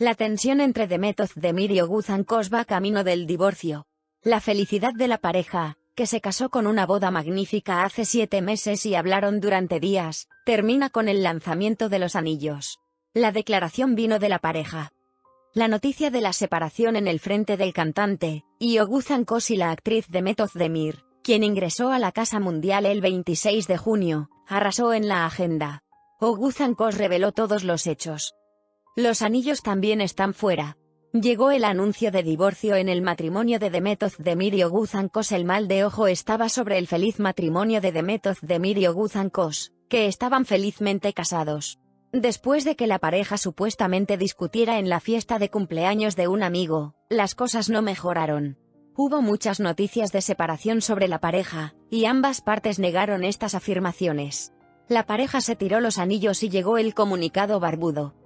La tensión entre Demetov Demir y Oguzhan Kos va camino del divorcio. La felicidad de la pareja, que se casó con una boda magnífica hace siete meses y hablaron durante días, termina con el lanzamiento de los anillos. La declaración vino de la pareja. La noticia de la separación en el frente del cantante, y Oguzhan Kos y la actriz Demetov Demir, quien ingresó a la Casa Mundial el 26 de junio, arrasó en la agenda. Oguzhan Kos reveló todos los hechos. Los anillos también están fuera. Llegó el anuncio de divorcio en el matrimonio de Demetov Demir y Oguzhan Kos. El mal de ojo estaba sobre el feliz matrimonio de Demetov Demir y Oguzhan Kos, que estaban felizmente casados. Después de que la pareja supuestamente discutiera en la fiesta de cumpleaños de un amigo, las cosas no mejoraron. Hubo muchas noticias de separación sobre la pareja, y ambas partes negaron estas afirmaciones. La pareja se tiró los anillos y llegó el comunicado barbudo.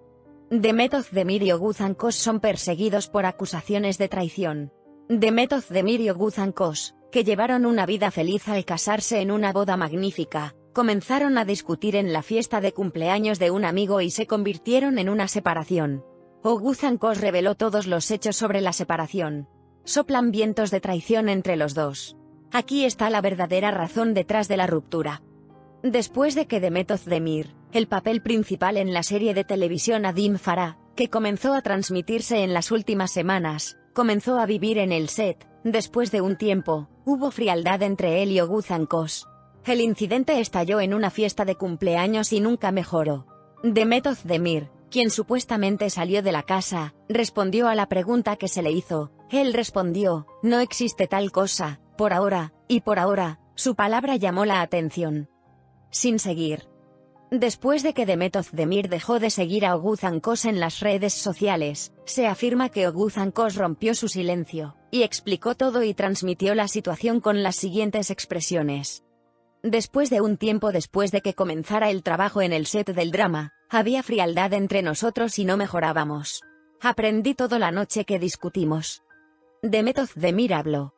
Demetov Demir y Oguzhan Kos son perseguidos por acusaciones de traición. Demetov Demir y Oguzhan Kos, que llevaron una vida feliz al casarse en una boda magnífica, comenzaron a discutir en la fiesta de cumpleaños de un amigo y se convirtieron en una separación. Oguzhan Kos reveló todos los hechos sobre la separación. Soplan vientos de traición entre los dos. Aquí está la verdadera razón detrás de la ruptura. Después de que Demetov Demir, el papel principal en la serie de televisión Adim Farah, que comenzó a transmitirse en las últimas semanas, comenzó a vivir en el set, después de un tiempo, hubo frialdad entre él y Oguzhan Kos. El incidente estalló en una fiesta de cumpleaños y nunca mejoró. Demetov Demir, quien supuestamente salió de la casa, respondió a la pregunta que se le hizo, él respondió, no existe tal cosa, por ahora, y por ahora, su palabra llamó la atención sin seguir. Después de que Demetov Demir dejó de seguir a Oguzhan Kos en las redes sociales, se afirma que Oguzhan Kos rompió su silencio, y explicó todo y transmitió la situación con las siguientes expresiones. Después de un tiempo después de que comenzara el trabajo en el set del drama, había frialdad entre nosotros y no mejorábamos. Aprendí todo la noche que discutimos. Demetov Demir habló.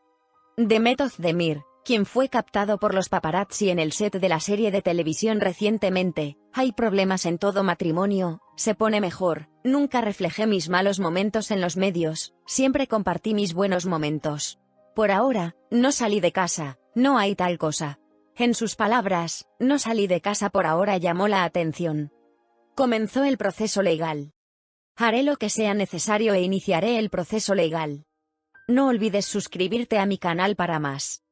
Demetov Demir, quien fue captado por los paparazzi en el set de la serie de televisión recientemente, hay problemas en todo matrimonio, se pone mejor, nunca reflejé mis malos momentos en los medios, siempre compartí mis buenos momentos. Por ahora, no salí de casa, no hay tal cosa. En sus palabras, no salí de casa por ahora llamó la atención. Comenzó el proceso legal. Haré lo que sea necesario e iniciaré el proceso legal. No olvides suscribirte a mi canal para más.